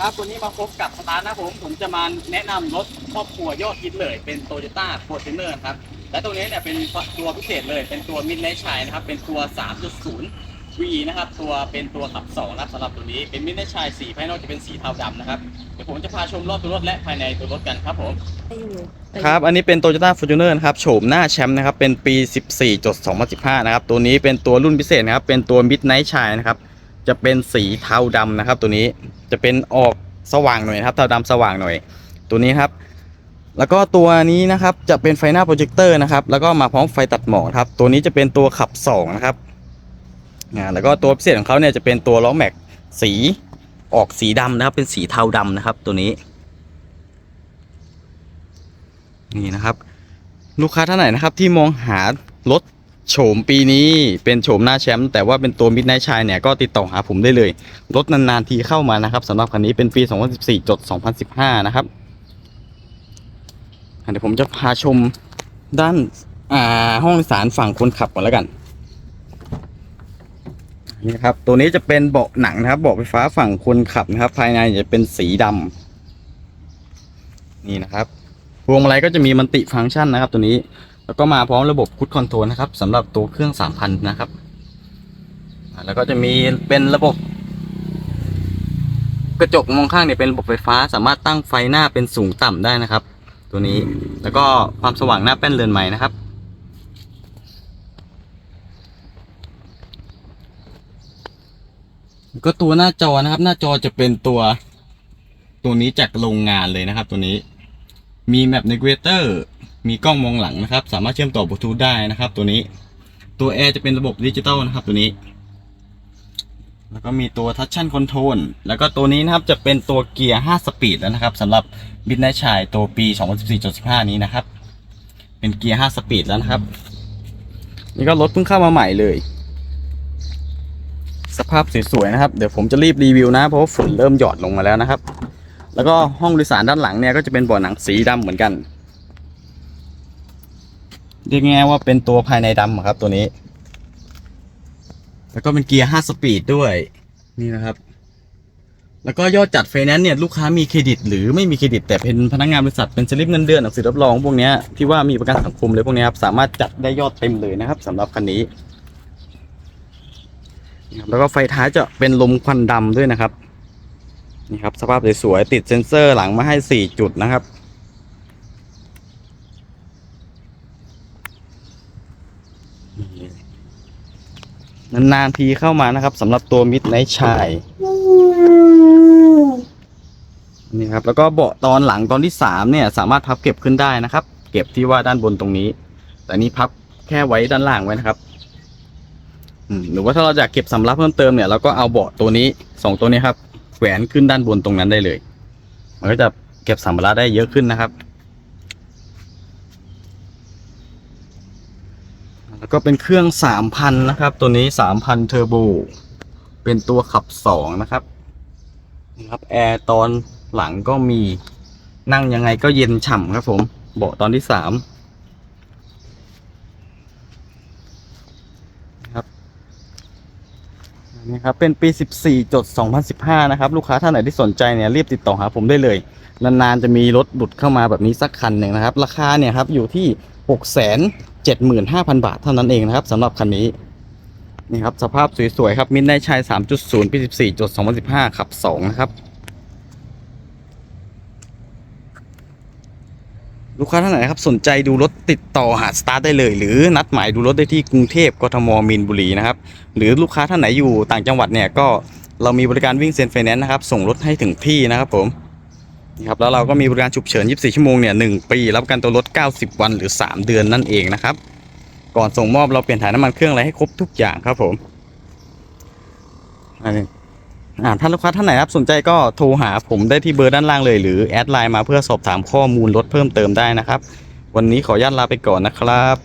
ครับวันนี้มาพบกับสตาร์ทนะผม ผมจะมาแนะนำรถครอบครัวยอดฮิตเลย เป็น Toyota Fortuner ครับ และตัวนี้เนี่ยเป็นตัวพิเศษเลย เป็นตัว Midnight Shine นะครับ เป็นตัว 3.0 V นะครับ ตัวเป็นตัวขับ2นะครับสำหรับตัวนี้ เป็น Midnight Shine สีภายนอกจะเป็นสีเทาดำนะครับ เดี๋ยวผมจะพาชมรอบตัวรถและภายในตัวรถกันครับผม ครับ อันนี้เป็น Toyota Fortuner นะครับ โฉมหน้าแชมป์นะครับ เป็นปี 14.2015 นะครับ ตัวนี้เป็นตัวรุ่นพิเศษนะครับ เป็นตัว Midnight Shine นะครับ จะเป็นสีเทาดำนะครับ ตัวนี้จะเป็นออกสว่างหน่อยครับ เทาดำสว่างหน่อย ตัวนี้ครับ แล้วก็ตัวนี้นะครับจะเป็นไฟหน้าโปรเจคเตอร์นะครับ แล้วก็มาพร้อมไฟตัดหมอกครับ ตัวนี้จะเป็นตัวขับ2นะครับอ่าแล้วก็ตัวพิเศษของเขาเนี่ยจะเป็นตัวล้อแม็กสีออกสีดำนะครับ เป็นสีเทาดำนะครับ ตัวนี้ นี่นะครับ ลูกค้าท่านไหนนะครับ ที่มองหารถ โฉมปีนี้เป็นโฉมหน้าแชมป์แต่ว่าเป็นตัวมิดไนท์ชายเนี่ยก็ติดต่อหาผมได้เลย รถนานๆทีเข้ามานะครับสำหรับคันนี้เป็นปี 2014จด2015 นะครับเดี๋ยวผมจะพาชมด้านอ่าห้องสารฝั่งคนขับก่อนแล้วกันนี่ครับตัวนี้จะเป็นเบาะหนังนะครับเบาะไฟฟ้าฝั่งคนขับนะครับ ภายในจะเป็นสีดำนี่นะครับพวงมาลัยก็จะมีมันติฟังก์ชันนะครับ ตัวนี้ แล้วก็มาพร้อมระบบคุดคอนโทรลนะครับสำหรับตัวเครื่อง 3,000 นะครับ แล้วก็จะมีเป็นระบบ กระจกมองข้างเนี่ยเป็นระบบไฟฟ้า สามารถตั้งไฟหน้าเป็นสูงต่ำได้นะครับ ตัวนี้แล้วก็ความสว่างหน้าแป้นเรือนใหม่นะครับก็ตัวหน้าจอนะครับ หน้าจอจะเป็นตัวตัวนี้จากโรงงานเลยนะครับ ตัวนี้มีแมปในเวเตอร์ มีกล้องมองหลังนะครับ สามารถเชื่อมต่อบลูทูธได้นะครับ ตัวนี้ ตัวแอร์จะเป็นระบบดิจิตอลนะครับ ตัวนี้ แล้วก็มีตัวทัชชั่นคอนโทรลแล้วก็ตัวนี้นะครับจะเป็นตัวเกียร์ 5 สปีดแล้วนะครับสำหรับบินไนชายตัวปี 2014-15 นี้นะครับ เป็นเกียร์ 5 สปีดแล้วนะครับ นี่ก็รถเพิ่งเข้ามาใหม่เลย สภาพสวยๆนะครับ เดี๋ยวผมจะรีบรีวิวนะ เพราะว่าฝุ่นเริ่มหยอดลงมาแล้วนะครับ แล้วก็ห้องโดยสารด้านหลังเนี่ยก็จะเป็นเบาะหนังสีดำเหมือนกัน เรียกง่ายว่าเป็นตัวภายในดำครับตัวนี้ แล้วก็เป็นเกียร์5สปีดด้วยนี่นะครับ แล้วก็ยอดจัดไฟแนนซ์เนี่ยลูกค้ามีเครดิต หรือไม่มีเครดิตแต่เป็นพนักงานบริษัทเป็นสลิปเงินเดือนหนังสือรับรองพวกนี้ที่ว่ามีประกันสังคมเลยพวกนี้ครับสามารถจัดได้ยอดเต็มเลยนะครับสำหรับคันนี้นี่ครับแล้วก็ไฟท้ายจะเป็นลมควันดำด้วยนะครับนี่ครับสภาพสวยๆติดเซ็นเซอร์หลังมาให้ 4 จุดนะครับ นานๆทีเข้ามานะครับสำหรับตัวมิดไนท์ชายนี่ครับแล้วก็เบาะตอนหลังตอนที่สามเนี่ย สามารถพับเก็บขึ้นได้นะครับ เก็บที่ว่าด้านบนตรงนี้ แต่นี้พับแค่ไว้ด้านล่างไว้นะครับหรือว่าถ้าเราอยากเก็บสำรับเพิ่มเติมเนี่ยเราก็เอาเบาะตัวนี้สองตัวนี้ครับแขวนขึ้นด้านบนตรงนั้นได้เลย มันก็จะเก็บสัมภาระได้เยอะขึ้นนะครับ แล้วก็เป็นเครื่อง 3,000 นะครับ ตัวนี้ 3,000 เทอร์โบ เป็นตัวขับ 2 นะครับนะครับแอร์ตอนหลังก็มีนั่งยังไงก็เย็นฉ่ำครับผม เบาะตอนที่3นะครับนี่ครับ เป็นปี 14จด2015 นะครับ ลูกค้าท่านไหนที่สนใจเนี่ยรีบติดต่อหาผมได้เลย นานๆจะมีรถหลุดเข้ามาแบบนี้สักคันหนึ่งนะครับ ราคาเนี่ยครับอยู่ที่6 7 5 0 0 0 บาทเท่านั้นเองนะครับสำหรับคันนี้นี่ครับสภาพสวยๆครับมินไนชาย 3.0 ปี 14จด2015ขับ 2 นะครับ ลูกค้าท่านไหนครับสนใจดูรถติดต่อหาสตาร์ทได้เลย หรือนัดหมายดูรถได้ที่กรุงเทพกทมมีนบุรีนะครับ หรือลูกค้าท่านไหนอยู่ต่างจังหวัดเนี่ยก็เรามีบริการวิ่งเซ็นไฟแนนซ์นะครับ ส่งรถให้ถึงที่นะครับผม นี่ครับแล้วเราก็มีบริการฉุกเฉิน 24 ชั่วโมงเนี่ย1ปี รับประกันตัวรถ 90 วันหรือ 3 เดือนนั่นเองนะครับ ก่อนส่งมอบเราเปลี่ยนถ่ายน้ำมันเครื่องอะไรให้ครบทุกอย่างครับผมอันนี้อ่าท่านลูกค้าท่านไหนครับสนใจก็โทรหาผมได้ที่เบอร์ด้านล่างเลย หรือแอดไลน์มาเพื่อสอบถามข้อมูลรถเพิ่มเติมได้นะครับ วันนี้ขออนุญาตลาไปก่อนนะครับ